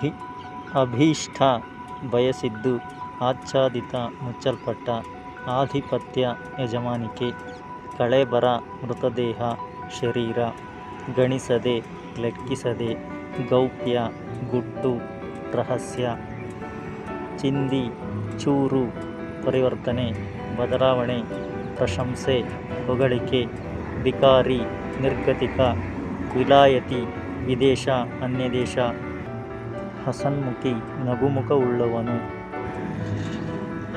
ಹಿ ಅಭೀಷ್ಟ ಬಯಸಿದ್ದು ಆಚ್ಛಾದಿತ ಮುಚ್ಚಲ್ಪಟ್ಟ ಆಧಿಪತ್ಯ ಯಜಮಾನಿಕೆ. ಕಳೆಬರ ಮೃತದೇಹ ಶರೀರ ಗಣಿಸದೆ ಲೆಕ್ಕಿಸದೆ ಗೌಪ್ಯ ಗುಟ್ಟು ರಹಸ್ಯ ಚಿಂದಿ ಚೂರು ಪರಿವರ್ತನೆ ಬದಲಾವಣೆ ಪ್ರಶಂಸೆ ಹೊಗಳಿಕೆ ಬಿಕಾರಿ ನಿರ್ಗತಿಕ ವಿಲಾಯತಿ ವಿದೇಶ ಅನ್ಯದೇಶ ಹಸನ್ಮುಖಿ ನಗುಮುಖವುಳ್ಳವನು.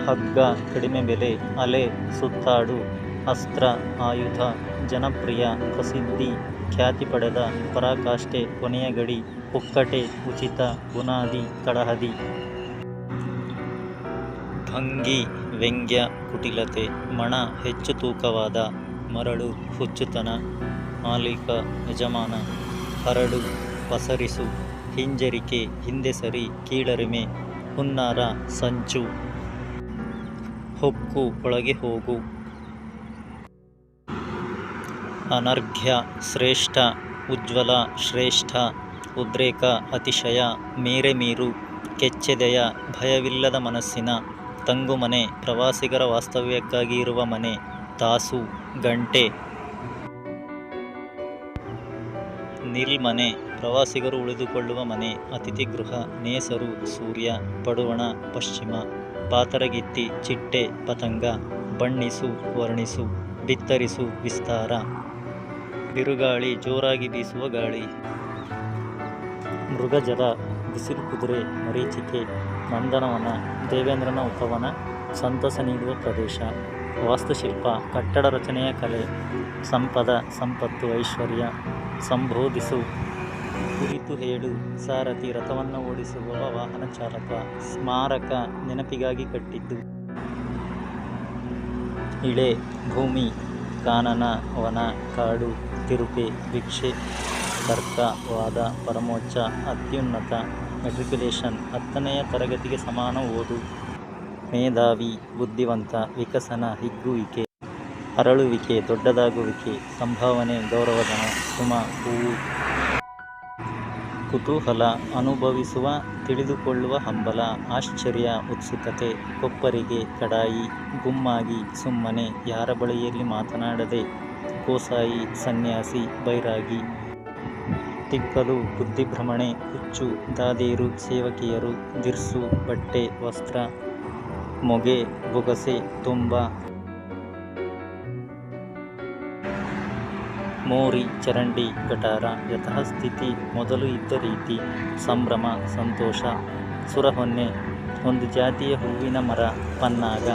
ಹಗ್ಗ ಕಡಿಮೆ ಬೆಲೆ, ಅಲೆ ಸುತ್ತಾಡು, ಅಸ್ತ್ರ ಆಯುಧ, ಜನಪ್ರಿಯ ಪ್ರಸಿದ್ಧಿ, ಖ್ಯಾತಿ ಪಡೆದ ಪರಾಕಾಷ್ಠೆ, ಕೊನೆಯ ಗಡಿ, ಪುಕ್ಕಟೆ, ಉಚಿತ, ಬುನಾದಿ ತಳಹದಿ ಭಂಗಿ, ವ್ಯಂಗ್ಯ, ಕುಟಿಲತೆ, ಮಣ, ಹೆಚ್ಚು ತೂಕವಾದ, ಮರಳು, ಹುಚ್ಚುತನ ಮಾಲೀಕ ಯಜಮಾನ, ಹರಡು, ಪಸರಿಸು. ಹಿಂಜರಿಕೆ, ಹಿಂದೆ ಸರಿ, ಕೀಳರಿಮೆ, ಹುನ್ನಾರ, ಸಂಚು. ಹೊಕ್ಕು, ಒಳಗೆ ಹೋಗು. ಅನರ್ಘ್ಯ, ಶ್ರೇಷ್ಠ, ಉಜ್ವಲ, ಶ್ರೇಷ್ಠ, ಉದ್ರೇಕ, ಅತಿಶಯ, ಮೇರೆ ಮೀರು, ಕೆಚ್ಚೆದೆಯ, ಭಯವಿಲ್ಲದ ಮನಸ್ಸಿನ ತಂಗುಮನೆ ಪ್ರವಾಸಿಗರ ವಾಸ್ತವ್ಯಕ್ಕಾಗಿ ಇರುವ ಮನೆ, ತಾಸು, ಗಂಟೆ. ನಿಲ್ಮನೆ ಪ್ರವಾಸಿಗರು ಉಳಿದುಕೊಳ್ಳುವ ಮನೆ ಅತಿಥಿ ಗೃಹ ನೇಸರು, ಸೂರ್ಯ, ಪಡುವಣ, ಪಶ್ಚಿಮ, ಪಾತರಗಿತ್ತಿ, ಚಿಟ್ಟೆ, ಪತಂಗ, ಬಣ್ಣಿಸು, ವರ್ಣಿಸು, ಬಿತ್ತರಿಸು ವಿಸ್ತಾರ. ಬಿರುಗಾಳಿ ಜೋರಾಗಿ ಬೀಸುವ ಗಾಳಿ. ಮೃಗಜಲ ಬಿಸಿಲು ಕುದುರೆ, ಮರೀಚಿಕೆ, ನಂದನವನ, ದೇವೇಂದ್ರನ ಉಪವನ, ಸಂತಸ ನೀಡುವ ಪ್ರದೇಶ. ವಾಸ್ತುಶಿಲ್ಪ, ಕಟ್ಟಡ ರಚನೆಯ ಕಲೆ. ಸಂಪದ, ಸಂಪತ್ತು, ಐಶ್ವರ್ಯ, ಸಂಬೋಧಿಸು. ಕುರಿತು ಹೇಳು. ಸಾರಥಿ ರಥವನ್ನು ಓಡಿಸುವ ವಾಹನ ಚಾಲಕ ಸ್ಮಾರಕ ನೆನಪಿಗಾಗಿ ಕಟ್ಟಿದ್ದು. ಇಳೆ, ಭೂಮಿ, ಕಾನನ, ವನ, ಕಾಡು, ತಿರುಪೆ, ಭಿಕ್ಷೆ, ತರ್ಕ, ವಾದ, ಪರಮೋಚ್ಚ, ಅತ್ಯುನ್ನತ ಮೆಟ್ರಿಕ್ಯುಲೇಷನ್ ಹತ್ತನೆಯ ತರಗತಿಗೆ ಸಮಾನ ಓದು. ಮೇಧಾವಿ, ಬುದ್ಧಿವಂತ, ವಿಕಸನ, ಹಿಗ್ಗುವಿಕೆ, ಅರಳುವಿಕೆ, ದೊಡ್ಡದಾಗುವಿಕೆ, ಸಂಭಾವನೆ, ಗೌರವಧನ, ಸುಮ, ಹೂವು ಕುತೂಹಲ ಅನುಭವಿಸುವ, ತಿಳಿದುಕೊಳ್ಳುವ ಹಂಬಲ, ಆಶ್ಚರ್ಯ, ಉತ್ಸುಕತೆ, ಕೊಪ್ಪರಿಗೆ ಕಡಾಯಿ, ಗುಮ್ಮಾಗಿ, ಸುಮ್ಮನೆ, ಯಾರ ಬಳಿಯಲ್ಲಿ ಮಾತನಾಡದೆ ಕೋಸಾಯಿ ಸನ್ಯಾಸಿ, ಬೈರಾಗಿ, ತಿಕ್ಕಲು ಬುದ್ಧಿಭ್ರಮಣೆ ಹುಚ್ಚು ದಾದಿಯರು ಸೇವಕಿಯರು, ದಿರ್ಸು, ಬಟ್ಟೆ, ವಸ್ತ್ರ, ಮೊಗೆ, ಬೊಗಸೆ, ತುಂಬ ಮೋರಿ ಚರಂಡಿ ಗಟಾರ ಯಥಾಸ್ಥಿತಿ ಮೊದಲು ಇದ್ದ ರೀತಿ. ಸಂಭ್ರಮ, ಸಂತೋಷ, ಸುರಹೊನ್ನೆ, ಒಂದು ಜಾತಿಯ ಹೂವಿನ ಮರ, ಪನ್ನಾಗ